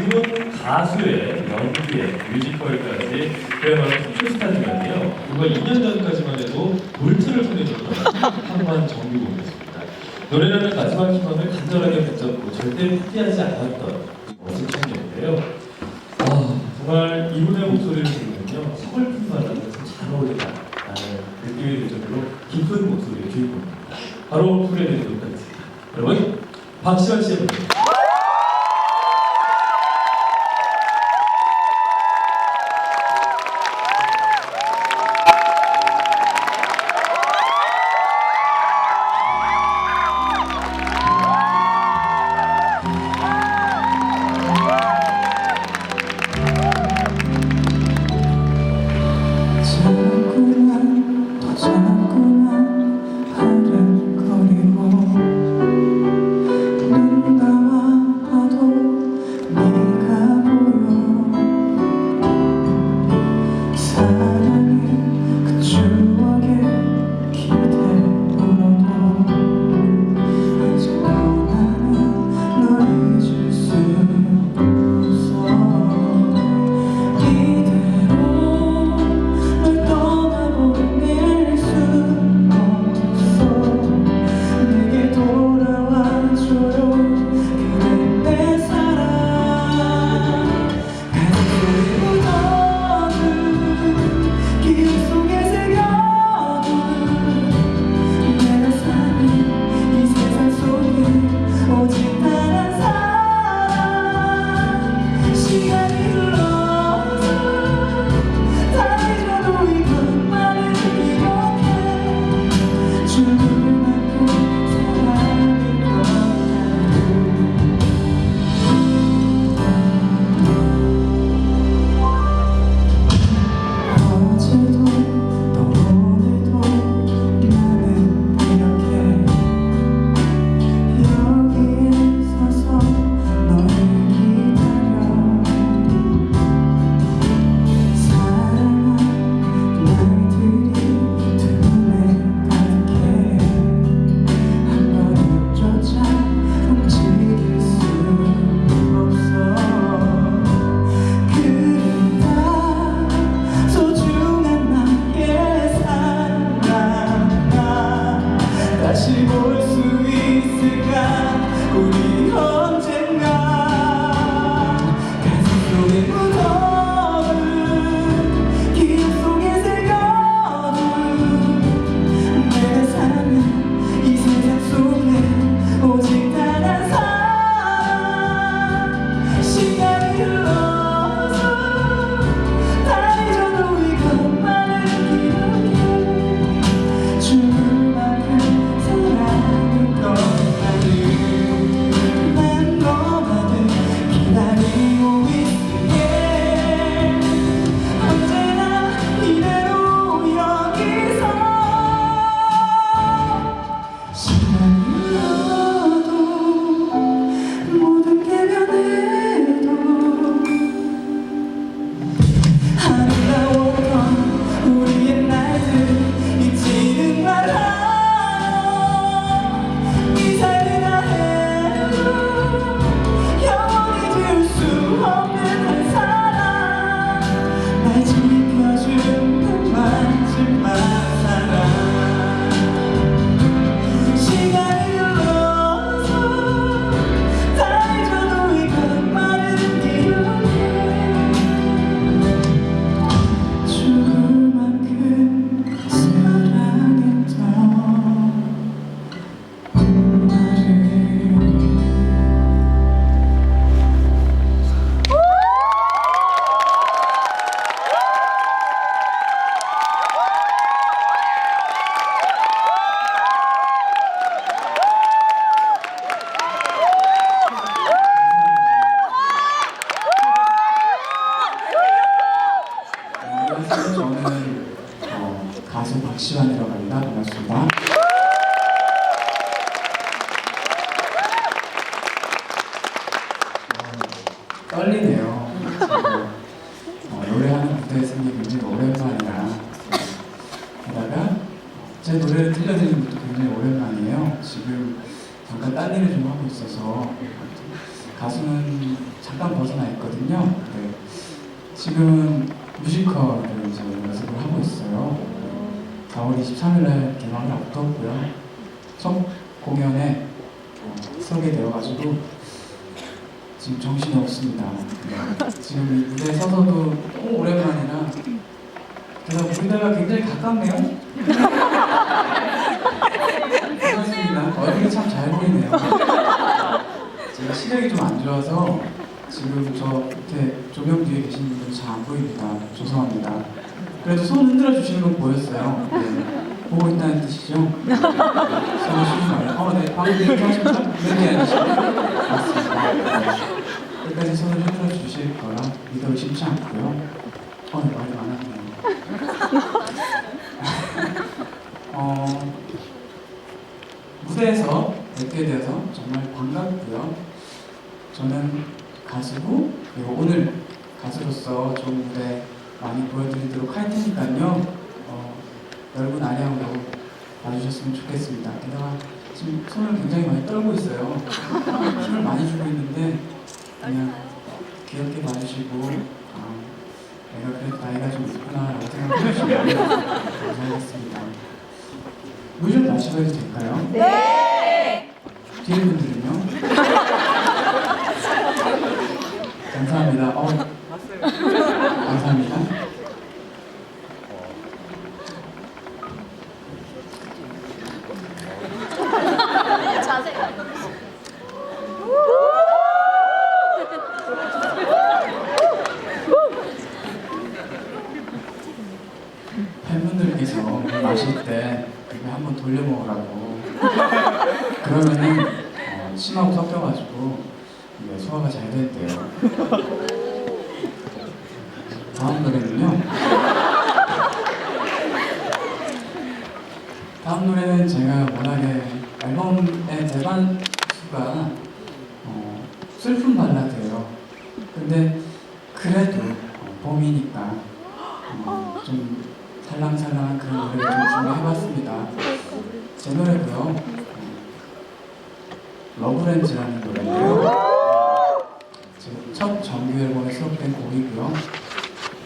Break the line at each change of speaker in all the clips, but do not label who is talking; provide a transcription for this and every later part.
주문 가수의 연기에 뮤지컬까지 그야말로 슈퍼스타지만요. 불과 2년 전까지만 해도 볼트를 소개해줬던 한관 정규곡이었습니다. 노래라는 마지막 희망을 간절하게 붙잡고 절대 포기하지 않았던 멋진 청년인데요. 아, 정말 이분의 목소리를 들으면요 서글픈 바람에 참잘 어울린다는 느낌이 들 정도로 깊은 목소리의 주인공입니다. 바로 후레드의 노래입니다. 여러분 박시환 씨의
노래입니다 지금 정신이 없습니다. 네. 지금 이 무대에 서서도 너무 오랜만이라 그래서 무대가 굉장히 가깝네요. 반갑습니다. 얼굴이 참 잘 보이네요. 제가 시력이 좀 안 좋아서 지금 저 밑에 조명 뒤에 계신 분들 잘 안 보입니다. 죄송합니다. 그래도 손 흔들어 주시는 건 보였어요. 네. 보고 있다는 뜻이죠? 쉬지 말아요. 어, 네. 방금 이렇게 하셨죠? 네. 네. 끝까지 손을 흔들어 주실 거라 믿어 의심치 않고요. 어, 네, 말이 많았네요. 어, 무대에서 뵙게 되어서 정말 반갑고요. 저는 가수고 그리고 오늘 가수로서 좋은 무대 많이 보여드리도록 할 테니까요. 어, 여러분 아량으로 봐주셨으면 좋겠습니다. 게다가 지금 손을 굉장히 많이 떨고 있어요. 힘을 많이 주고 있는데 그냥 귀엽게 봐주시고 아, 내가 그래도 나이가 좀 있구나라고 생각해 주시면 감사하겠습니다. 물좀 마시고 해도 될까요? 네! 뒤에 분들은요? 감사합니다. 어, 감사합니다. 팬분들께서 물 마실 때 그거 한번 돌려 먹으라고 그러면은 어, 침하고 섞여가지고 이게 소화가 잘 된대요. 다음 노래는요. 다음 노래는 제가 워낙에 앨범의 대반수가 어, 슬픈 발라드예요. 근데 그래도 어, 봄이니까 어, 좀 살랑살랑한 그런 노래를 좀 준비해봤습니다. 제 노래고요. 어, 러브렌즈라는 노래인데요. 제 첫 정규 앨범에 수록 된 곡이고요.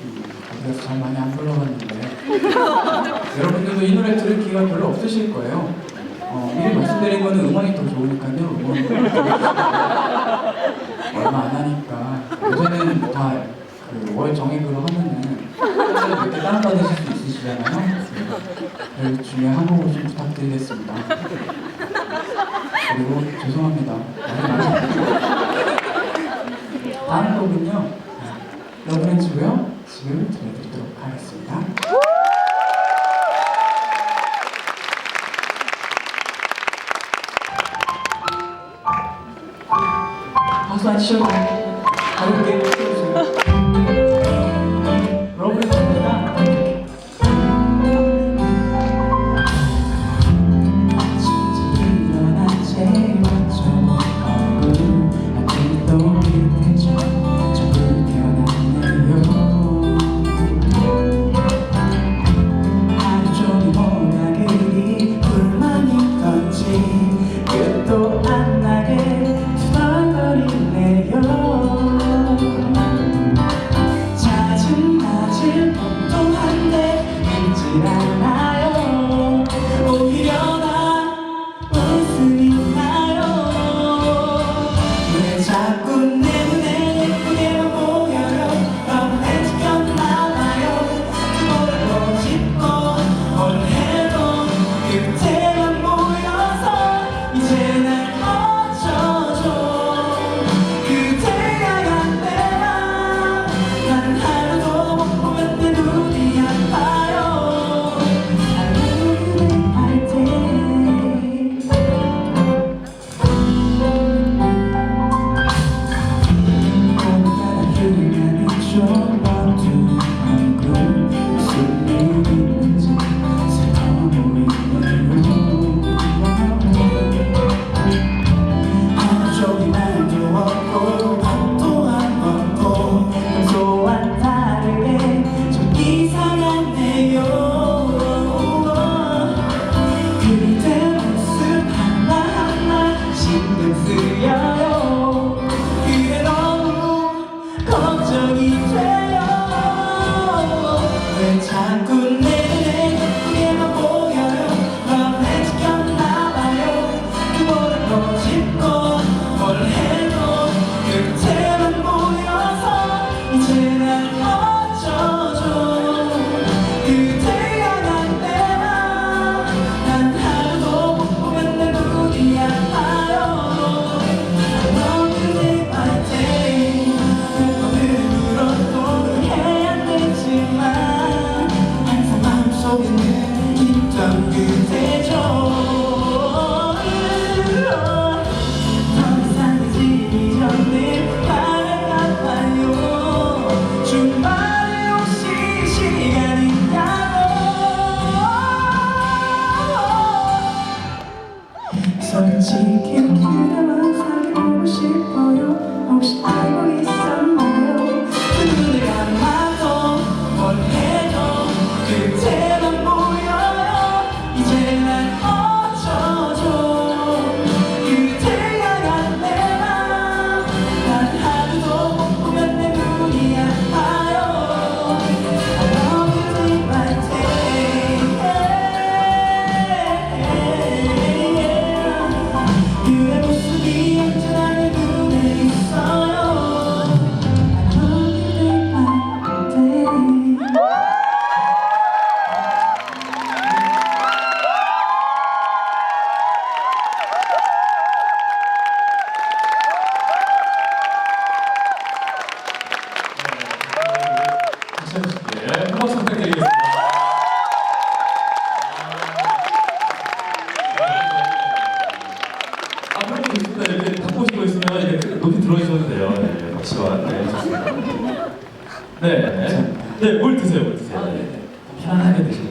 음, 어디서 잘 많이 안 불러봤는데 여러분들도 이 노래 들을 기회가 별로 없으실 거예요. 어, 미리 말씀드린 거는 음원이 더 좋으니까요. 음원 얼마 안 하니까 요새는 다그월 정액으로 하면은 몇개 다운받으실 수 있으시잖아요. 그 중에 한 곡을 좀 부탁드리겠습니다. 그리고 죄송합니다. 다음 곡은요. 러브렌즈고요. 지금 들려드리도록 하겠습니다. 박수 안 치셔도. 가볍게 쳐주세요. 자꾸 높이 들어있어도 돼요. 네, 박시환. 네, 좋습니다. 네,
네. 네, 물 드세요, 물 드세요.
네.
편안하게 드세요.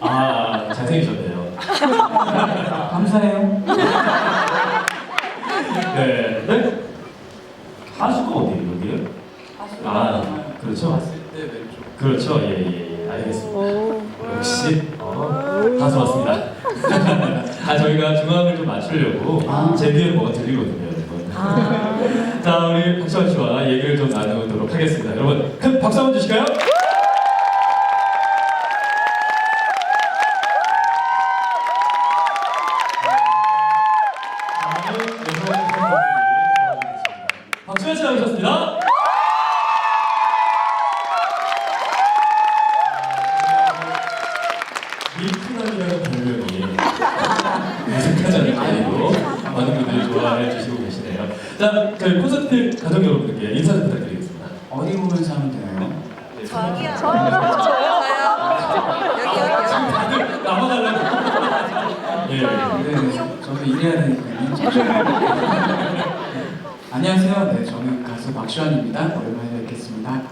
아,
아,
잘생기셨네요.
감사해요.
네. 네? 하수가 어디 여기요? 아, 그렇죠.
봤을 때 왼쪽.
그렇죠. 예, 예, 예. 알겠습니다. 역시 어, 가수 맞습니다. 아, 저희가 중앙을 좀 맞추려고
아.
제 뒤에 뭐가 들리거든요, 여러분. 자, 우리 박수환 씨와 얘기를 좀 나누도록 하겠습니다. 여러분, 큰 박수 한번 주실까요? 주시고 계시네요. 자, 저희 콘서트 가족 여러분들께 인사 좀 부탁드리겠습니다.
어디 보면서 하면 되나요?
저요. 저요. 저요. 여기 여기.
다들 남아달라고. 예.
네, 저도 일해야 되니까요. 안녕하세요. 네, 저는 가수 박시환입니다. 오랜만에 뵙겠습니다.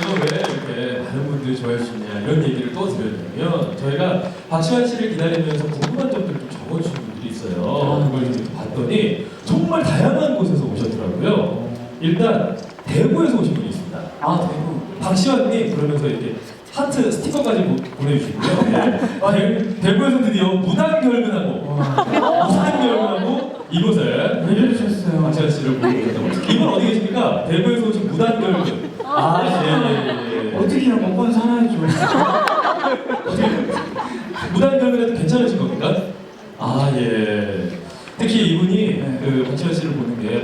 이거 왜 이렇게 많은 분들이 좋아해 주시냐 이런 얘기를 또 드렸냐면 저희가 박시환 씨를 기다리면서 궁금한 점들 좀 적어주신 분들이 있어요. 그걸 좀 봤더니 정말 다양한 곳에서 오셨더라고요. 일단 대구에서 오신 분이 있습니다.
아, 대구.
박시환님 그러면서 이렇게 하트 스티커까지 보- 보내주시고요. 네. 대, 대구에서 드디어 무단 결근하고
와,
무단 결근하고 이곳에
알려주셨어요.
박시환 씨를 보고 계다고 이분 어디 계십니까? 대구에서 오신 무단결근. 아, 예, 예, 예.
어떻게 먹고는 살아야죠.
무단결근해도 괜찮으신 겁니까? 아, 예. 특히 이분이
네.
그 박시환 씨를 보는 게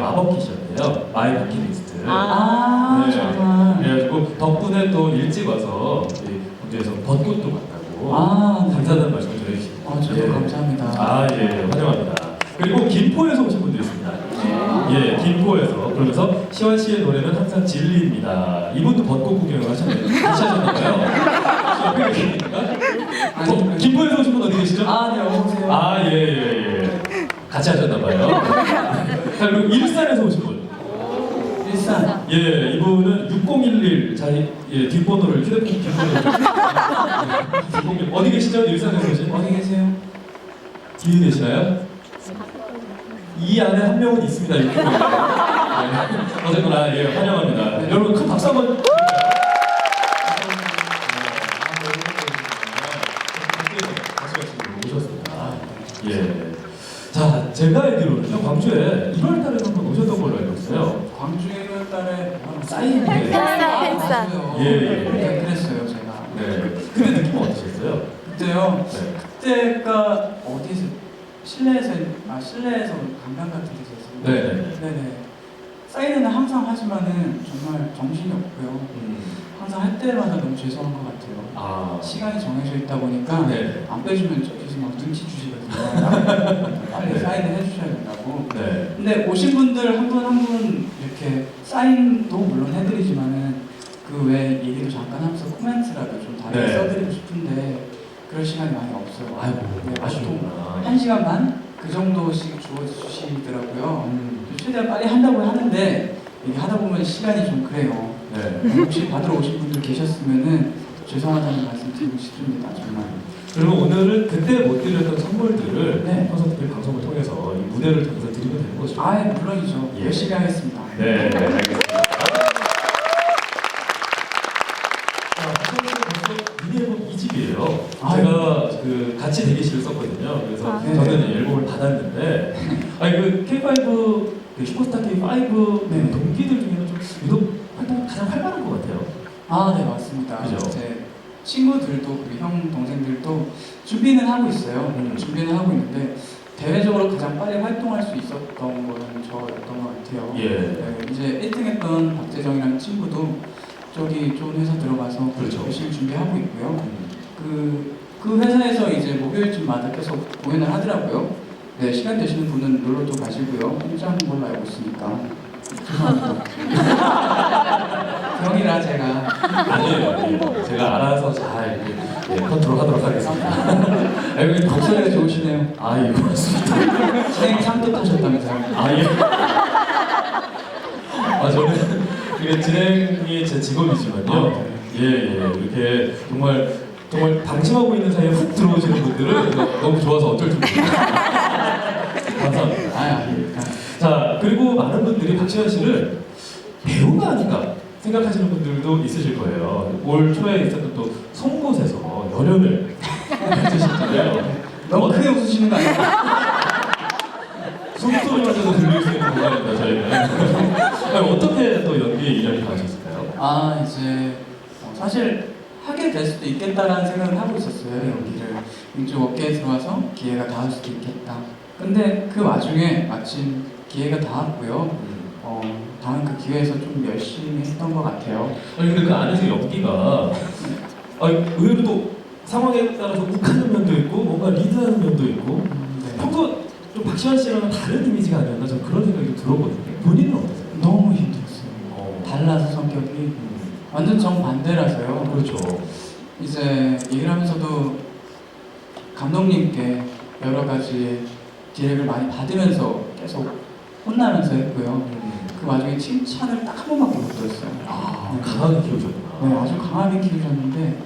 마이 버킷리스트.
아,
네.
정말.
그래가지고 덕분에 또 일찍 와서 이 군대에서 벚꽃도 봤다고
아, 네.
감사하다는 말씀 을 전해주시고
아, 저도 감사합니다.
아, 예, 환영합니다. 그리고 김포에서 오신 분도 있습니다. 예, 김포에서 그러면서 시환 씨의 노래는 항상 진리입니다. 이분도 벚꽃 구경을 하셨네요. 같이 하셨나봐요. 어, 김포에서 오신 분 어디 계시죠?
아, 네, 어서오세요.
아, 예, 예, 예. 같이 하셨나봐요. 자, 그리고 일산에서 오신 분.
일산.
예, 이분은 6011 자기 예, 뒷번호를 휴대폰 뒷번호를 6011 어디 계시죠? 일산에서 오신
어디 계세요?
뒤에 계시나요? 이 안에 한 명은 있습니다. 이렇게. 네. 어쨌거나 예, 환영합니다. 네, 여러분 큰 박수 한번. 예. 자, 제가 알기로는요, 광주에 1월 달에 한번 오셨던 걸로 알고 있어요.
광주에 1월 달에 뭐 사인
네.
팬싸, 팬싸.
예, 예.
네, 그랬어요, 제가.
네. 그때 느낌 어떠셨어요?
그때요.
네.
그때가 어디서 실내에서 아 실내에서 관광 같은 데서 했어요.
네네.
네네. 사인회는 항상 하지만은 정말 정신이 없고요.
음.
항상 할 때마다 너무 죄송한 것 같아요.
아.
시간이 정해져 있다 보니까
네.
안 빼주면 저기서 막 눈치 주시거든요. 빨리 사인을 해주셔야 된다고.
네.
근데 오신 분들 한 분 한 분 이렇게 사인도 물론 해드리지만은 그외 얘기도 잠깐 하면서 코멘트라도 좀 다르게
네.
써드리고 싶은데 그럴 시간이 많이 없어요.
아이고,
네,
아쉽구나.
한 시간 반? 그 정도씩 주어주시더라고요.
음.
최대한 빨리 한다고 하는데 이게 하다 보면 시간이 좀 그래요.
네.
혹시 받으러 오신 분들 계셨으면은 죄송하다는 말씀 드리고 싶습니다. 정말.
그리고 오늘은 그때 못 드렸던 선물들을
네.
콘서트 방송을 통해서 이 무대를 통해서 드리면 되는 거죠.
아, 물론이죠.
예.
열심히 하겠습니다.
네, 네, 알겠습니다.
있어요.
음.
준비는 하고 있는데, 대외적으로 가장 빨리 활동할 수 있었던 거는 저였던 것 같아요.
예.
네, 이제 1등했던 박재정이라는 친구도 저기 좋은 회사 들어가서
그렇죠.
열심히 준비하고 있고요.
음.
그, 그 회사에서 이제 목요일쯤마다 계속 공연을 하더라고요. 네, 시간 되시는 분은 놀러도 가시고요. 혼자 하는 걸로 알고 있으니까. 죄송합니다. 병이라 제가.
아니에요. 아니에요. 제가 알아서 잘 예, 컨트롤하도록 하겠습니다. 알고 있는
목소리가 좋으시네요.
아, 예, 고맙습니다.
진행 상도 타셨다면서요.
아, 예. 아, 저는 이게 진행이 제 직업이지만요.
아, 네.
예, 예. 이렇게 정말, 정말 방심하고 있는 사이에 훅 들어오시는 분들은 너무 좋아서 어쩔 줄 모르겠어요. 감사합니다.
아, 아닙니다.
자, 그리고 많은 분들이 박시현 씨를 배우가 아닌가 생각하시는 분들도 있으실 거예요. 올 초에 있었던 또 송곳에서 연연을 펼치셨잖아요.
너무 크게 웃으시는 거 아니에요?
숨소리마저도 들릴 수 있는 공간입니다, 저희는. 아니, 어떻게 또 연기에 인연이 가셨을까요?
아 이제 어, 사실 하게 될 수도 있겠다라는 생각을 하고 있었어요 연기를 이쪽 업계에 들어와서 기회가 닿을 수도 있겠다 근데 그 와중에 마침 기회가 닿았고요 어, 닿은 그 기회에서 좀 열심히 했던 것 같아요
아니, 근데 그 안에서 연기가 아니, 의외로 또 상황에 따라서 욱하는 면도 있고, 뭔가 리드하는 면도 있고,
음, 네.
평소 좀 박시현 씨랑은 다른 이미지가 아니었나 저는 그런 생각이 좀 들었거든요. 본인은 어떠세요?
너무 힘들었어요
어,
달라서 성격이
음,
완전 정반대라서요
그렇죠.
이제 일을 하면서도 감독님께 여러 가지 디렉을 많이 받으면서 계속 혼나면서 했고요
음.
그 와중에 칭찬을 딱 한 번밖에 못 들었어요.
아,
네.
강하게 키우셨구나.
네, 아주 강하게 키우셨는데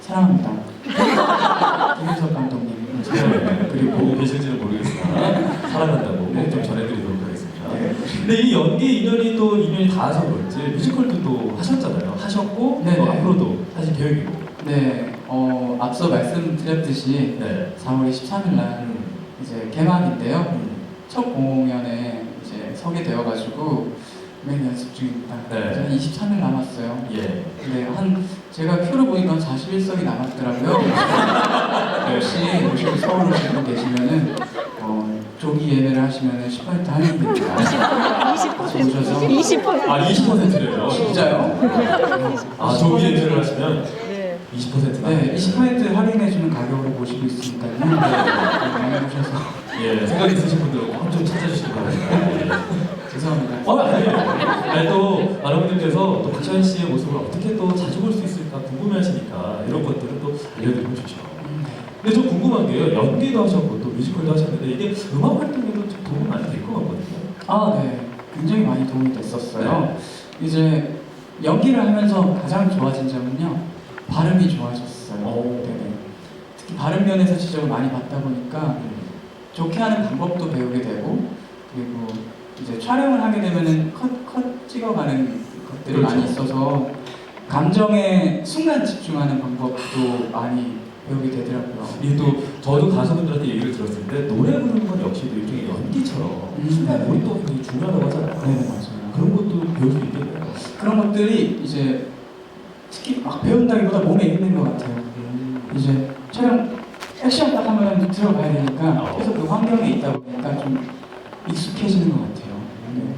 사랑합니다. 김윤석 감독님.
네, 그리고 보고 계실지는 모르겠으나 사랑한다고 꼭좀 전해드리도록 하겠습니다.
네.
근데 이 연기 인연이 또 인연이 닿아서 그런지 뮤지컬도 또 하셨잖아요. 하셨고
네.
또 앞으로도 하실 계획이고.
네, 어, 앞서 말씀드렸듯이
네.
4월 23일 날
음.
이제 개막인데요.
음.
첫 공연에 서게 되어가지고 매일 연습 중입니다.
네.
이제 23일 남았어요.
예.
네, 한 제가 표를 보니까 41석이 남았더라고요. 역시 오시고 서울 오시고 계시면은 어, 조기 예매를 하시면은 10% 할인됩니다.
20%
오셔서
20%아 20%래요.
진짜요?
아 조기 엔트를 하시면
네.
20%나.
네, 20% 할인해주는 가격으로 모시고 있으니까요. 네, 많이 오셔서
예, 생각 있으신 분들은 꼭좀 찾아주시기 바랍니다.
죄송합니다.
어, 아니에요. 아니, 또, 많은 분들께서 또 박시현 씨의 모습을 어떻게 또 자주 볼 수 있을까 궁금해 하시니까 이런 것들은 또 알려드리면 좋죠.
음, 네.
근데 좀 궁금한 게요. 연기도 하셨고 또 뮤지컬도 하셨는데 이게 음악 활동에도 좀 도움 많이 될 것 같거든요.
아, 네. 굉장히 많이 도움이 됐었어요. 이제 연기를 하면서 가장 좋아진 점은요. 발음이 좋아졌어요.
오.
네네. 특히 발음 면에서 지적을 많이 받다 보니까 좋게 하는 방법도 배우게 되고 그리고 이제 촬영을 하게 되면은 컷, 컷 찍어가는 것들이
그렇죠.
많이 있어서 감정에 순간 집중하는 방법도 많이 배우게 되더라고요.
이게 또 저도 가수분들한테 얘기를 들었을 때 노래 부르는 건 역시도 일종의 연기처럼
음.
순간 굉장히 중요하다고 하잖아요.
네, 맞아요.
그런 것도 배울 수 있겠네요.
그런 것들이 이제 특히 막 배운다기보다 몸에 있는 것 같아요. 이제 촬영 액션 딱 하면 들어가야 되니까
어.
계속 그 환경에 있다 보니까 좀 익숙해지는 것 같아요. 네.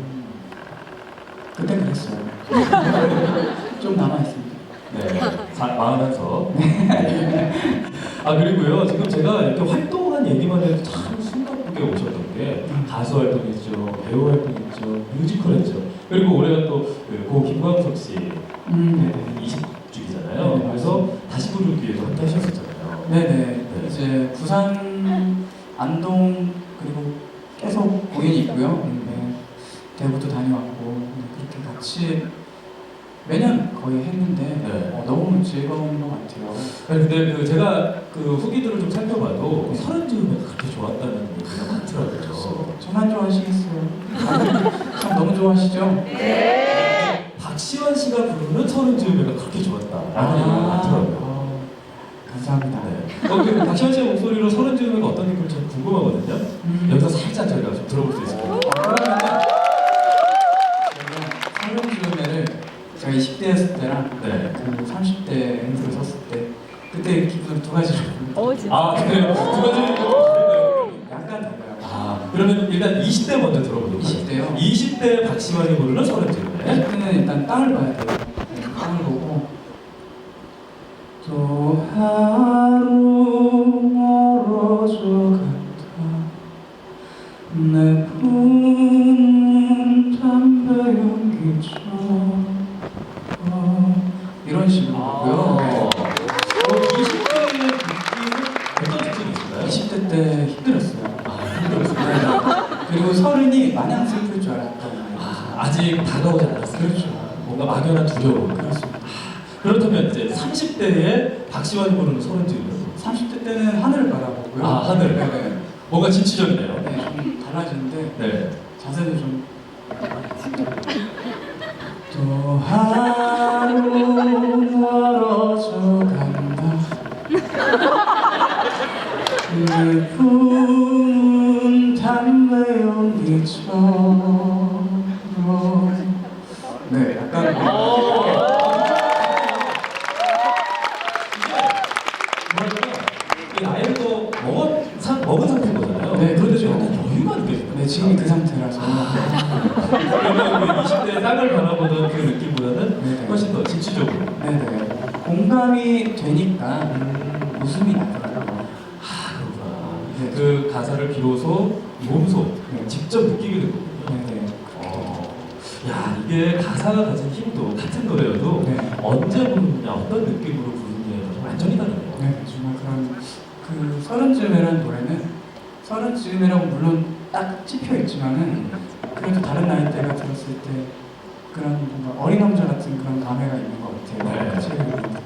그때 그랬어요. 좀 남아 있습니다.
네, 사, 마흔한서. 아 그리고요, 지금 제가 이렇게 활동한 얘기만 해도 참 숨가쁘게 오셨던 게 가수 활동했죠, 배우 활동했죠, 뮤지컬 했죠. 그리고 올해가 또고 김광석 씨
음,
20주기잖아요.
네,
그래서 기회도 함께 하셨었잖아요.
네네. 이제 부산, 안동 그리고 계속 공연이 있고요. 네. 대구도 다녀왔고 네, 그렇게 같이 매년 거의 했는데
네.
어, 너무 즐거운 것 같아요.
아니, 근데 그 제가 그 후기들을 좀 살펴봐도 서른 즈음에 그렇게 좋았다는 얘기가 많더라고요.
저만 좋아하시겠어요? 참 너무 좋아하시죠?
박시원 씨가 부르는 서른 즈음에가 그렇게 좋았다라는 얘기가 많더라고요.
아, 감사합니다.
네. 어, 그 박시원 씨의 목소리로 서른 즈음에가 어떤 느낌인지 참 궁금하거든요.
음.
여기서 살짝 저희가 좀 들어볼 수 있을까요?
그러면은 제가 설명주음회를 제가 20대였을 때랑
네.
그 30대 들어섰을 때 그때 기분을 두 가지로
어 진짜.
아 그래요? 두 가지 좀 다른가요?
약간 달라요.
20대 먼저 들어보도록
20대 요?
20대 박시환이 부르는 서른째 노래.
그때는 일단 땅을 봐야 돼요. 네, 땅을 보고 서른이 마냥 슬플 줄 알았던
아. 아직 다가오지 않았어요.
그렇죠.
뭔가 막연한 두려움.
그렇습니다.
그렇다면 이제 30대에 박시환이 부르는 서른째 노래.
30대 때는 하늘을 바라보고요.
아, 하늘.
네, 네.
뭔가 진취적이네요.
네, 좀 달라지는데
네.
자세도 좀. 지금이 그 상태라서.
그러면 그 20대 땅을 바라보던 그 느낌보다는
네네.
훨씬 더 진취적으로.
네네. 공감이 되니까 웃음이 나더라고요.
아, 그렇구나.
네.
그 가사를 비로소 몸소
네.
직접 느끼게 되거든요.
네네.
어, 야, 이게 가사가 가진 힘도 같은 노래여도
네.
언제 부르느냐, 어떤 느낌으로 부르느냐에 완전히 다르네요.
네, 정말 그런 그 서른쯤이라는 노래는 서른쯤이라고 물론 딱 찝혀 있지만은 그래도 다른 나이대가 들었을 때 그런 뭔가 어린 왕자 같은 그런 감회가 있는 것 같아요.
네.
그